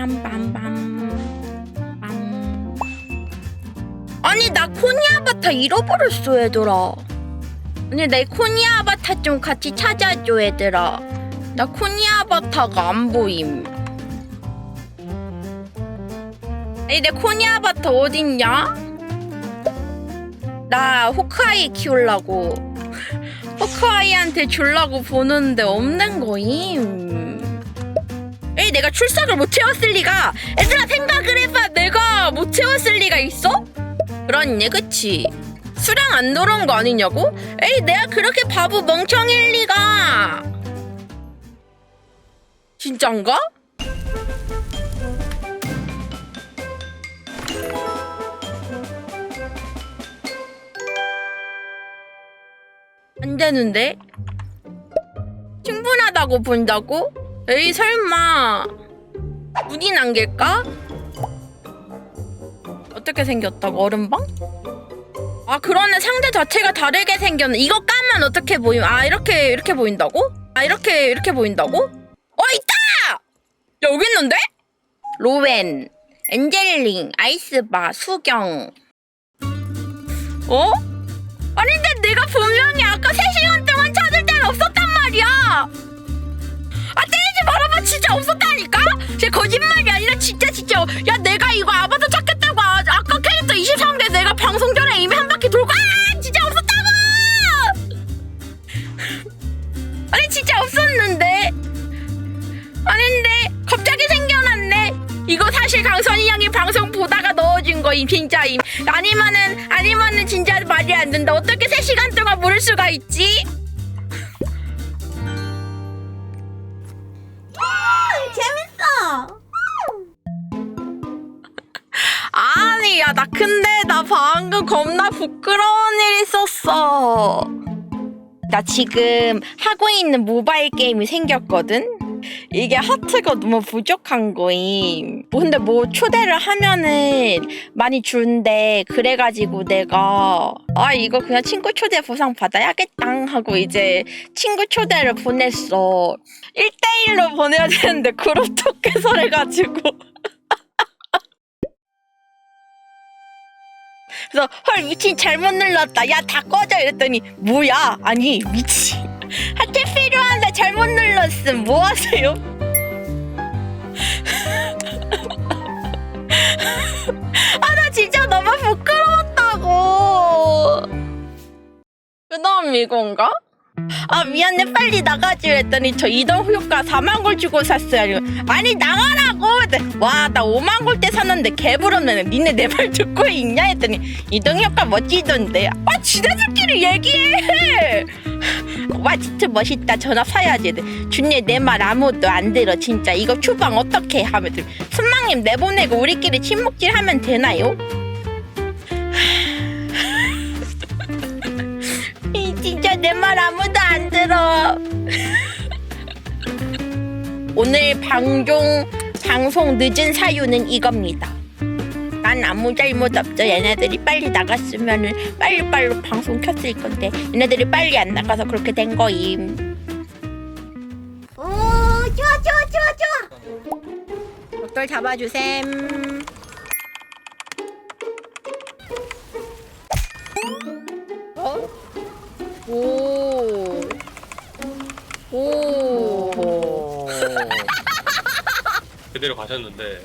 빰빰빰. 빰. 아니 나 코니 아바타 잃어버렸어 얘들아. 아니 내 코니 아바타 좀 같이 찾아줘 얘들아. 나 코니 아바타가 안 보임. 아니 내 코니 아바타 어딨냐? 나 호크아이 키우려고. 호크아이한테 주려고 보는데 없는 거임 내가 출석을 못 채웠을 리가 얘들아 생각을 해봐 내가 못 채웠을 리가 있어? 그렇니 그치 수량 안 들어온 거 아니냐고? 에이 내가 그렇게 바보 멍청일 리가 진짠가? 안 되는데? 충분하다고 본다고? 에이 설마 눈이 남길까? 어떻게 생겼다고 얼음방? 아 그러네 상대 자체가 다르게 생겼네 이거 까면 어떻게 보임? 아 이렇게 이렇게 보인다고? 아 이렇게 이렇게 보인다고? 어 있다! 여기 있는데? 로웬 엔젤링 아이스바 수경 어? 아니 근데 내가 분명히 아까 3시간 동안 찾을 때는 없었단 때리지 말아봐 진짜 없었다니까? 제 거짓말이 아니라 진짜 진짜. 야 내가 이거 아바타 찾겠다고. 아, 아까 캐릭터 23대 내가 방송 전에 이미 한 바퀴 돌고 아 진짜 없었다고! 아니 진짜 없었는데. 아닌데 갑자기 생겨났네. 이거 사실 강선이 형이 방송 보다가 넣어준 거임 진짜임. 아니면은 아니면은 진짜 말이 안 된다. 어떻게 3시간 동안 모를 수가 있지? 방금 겁나 부끄러운 일 있었어. 나 지금 하고 있는 모바일 게임이 생겼거든? 이게 하트가 너무 부족한 거임. 뭐 근데 뭐 초대를 하면은 많이 주는데 그래가지고 내가 아 이거 그냥 친구 초대 보상 받아야겠다 하고 이제 친구 초대를 보냈어. 1대1로 보내야 되는데 그룹 토켓을 해가지고 그래서 헐 미친 잘못 눌렀다. 야 다 꺼져. 이랬더니 뭐야? 아니 미친. 하트 필요한데 잘못 눌렀음. 뭐 하세요? 아 나 진짜 너무 부끄러웠다고. 그 다음 이건가? 아 미안해. 빨리 나가지 했더니 저 이동 효과 4만 골 주고 샀어요. 아니 나가라고! 와 나 5만 골대 샀는데 개부럽네. 니네 내 말 듣고 있냐? 했더니 이동 효과 멋지던데. 아 지네들끼리 얘기해! 와 진짜 멋있다. 전화 사야지. 준이 내 말 아무도 안 들어. 진짜 이거 추방 어떻게 하면 순망님 내보내고 우리끼리 침묵질 하면 되나요? 내 말 아무도 안 들어. 오늘 방종 방송 늦은 사유는 이겁니다. 난 아무 잘못 없어. 얘네들이 빨리 나갔으면은 빨리빨리 방송 켰을 건데 얘네들이 빨리 안 나가서 그렇게 된 거임. 오, 좋아, 좋아, 좋아, 좋아. 벽돌 잡아주셈. 그대로 가셨는데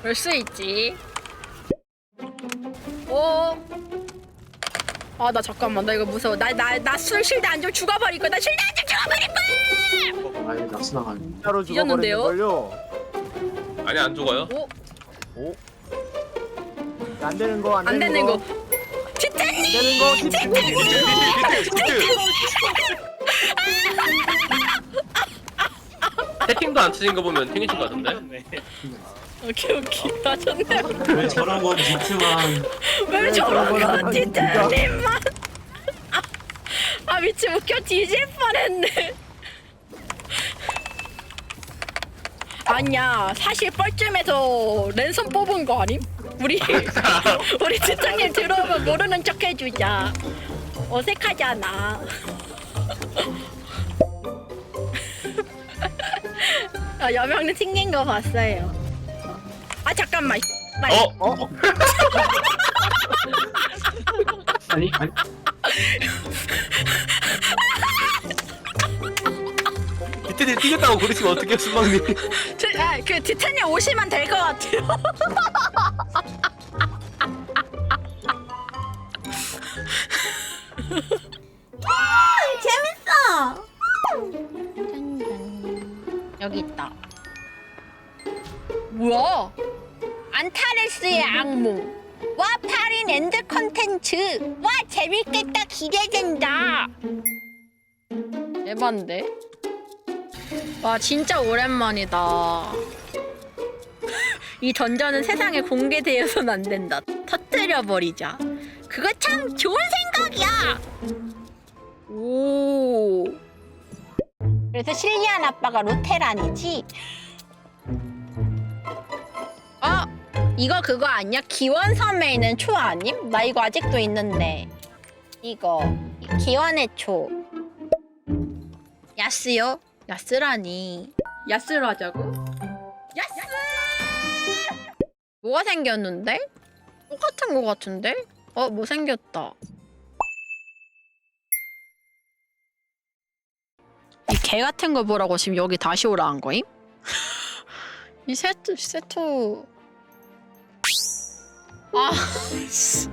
그럴 수 있지. 오. 아, 나 잠깐만. 나 이거 무서워. 나, 나, 나술 실드 안 좀 죽어버릴 거야. 나 실드 안 좀 죽어버릴 거야! 아예 낚시 나가네. 따로 뒤졌는데요? 아니 안 죽어요? 오, 오? 안 되는 거, 안, 안 되는 거. 티타니! 안 되는 거, 진짜. 채팅도 안 치신 거 보면 튕기신 거 같은데? 오케이, 오케이. 나 좋네. 왜 저런 건 비트만 왜 저런 거 티타니만. 아, 아, 미치 웃겨 뒤질 뻔했네. 아니야, 사실 뻘쭘해서 랜선 뽑은 거 아님? 우리 우리 티타님 들어오면 모르는 척 해주자. 어색하잖아. 아, 여명은 튕긴 거 봤어요. 아 잠깐만 빨리. 어? 어? 아니 아니 디테일 뛰겠다고 그러시면 어떡해요 순방님 드, 아, 그 디테님 오시면 될 것 같아요 재밌어. 여기 있다. 뭐야? 안타레스의 악몽. 와 파린 엔드 컨텐츠. 와 재밌겠다. 기대된다. 대반데? 와 진짜 오랜만이다. 이 던전은 세상에 공개되어서는 안 된다. 터뜨려 버리자. 그거 참 좋은 생각이야 그래서 실리안 아빠가 로테란이지? 아 이거 그거 아니야? 기원섬에 있는 초 아님? 나 이거 아직도 있는데 이거 이 기원의 초 야스요? 야스라니 야스로 하자고? 야스! 뭐가 생겼는데? 똑같은 거 같은데? 어 뭐 생겼다 개 같은 거 보라고 지금 여기 다시 오라 한 거임? 이 세트 세트 아 씨.